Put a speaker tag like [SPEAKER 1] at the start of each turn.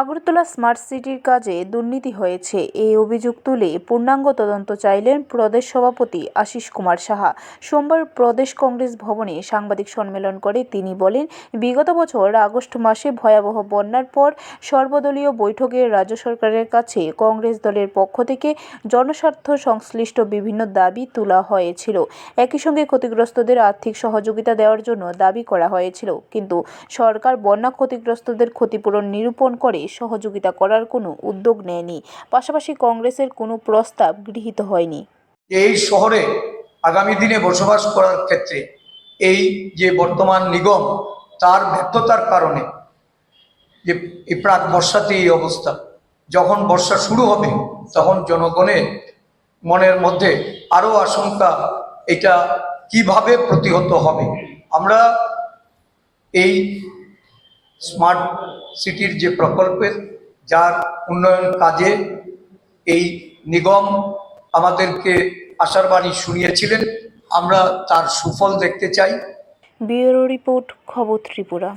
[SPEAKER 1] Agartala smart সিটির কাজে দুর্নীতি হয়েছে। এই অভিযোগ তুলে পূর্ণাঙ্গ তদন্ত চাইলেন প্রদেশ সভাপতি আশিস কুমার সাহা। সোমবার প্রদেশ কংগ্রেস ভবনে সাংবাদিক সম্মেলন করে তিনি বলেন, বিগত বছর আগস্ট মাসে ভয়াবহ বন্যার পর সর্বদলীয় বৈঠকে রাজ্য সরকারের কাছে কংগ্রেস দলের পক্ষ থেকে জনস্বার্থ সংশ্লিষ্ট বিভিন্ন দাবি তোলা হয়েছিল। একই সঙ্গে ক্ষতিগ্রস্তদের আর্থিক সহযোগিতা দেওয়ার জন্য দাবি করা হয়েছিল। কিন্তু সরকার বন্যা ক্ষতিগ্রস্তদের ক্ষতিপূরণ নিরূপণ করে সহযোগিতা করার কোনো উদ্যোগ নেয়নি। পাশাপাশি কংগ্রেসের কোনো প্রস্তাব গৃহীত হয়নি।
[SPEAKER 2] এই শহরে আগামী দিনে বসবাস করার ক্ষেত্রে এই যে বর্তমান নিগম, তার ব্যর্থতার কারণে যে এই প্রাক বর্ষাতে এই অবস্থা, যখন বর্ষা শুরু হবে, তখন জনগণের মনের মধ্যে আরও আশঙ্কা, এটা কীভাবে প্রতিহত হবে? আমরা এই স্মার্ট সিটির যে প্রকল্পের যার উন্নয়ন কাজে এই নিগম আমাদেরকে আশার বাণী শুনিয়েছিলেন, আমরা তার সুফল দেখতে চাই।
[SPEAKER 1] ব্যুরো রিপোর্ট, খবর ত্রিপুরা।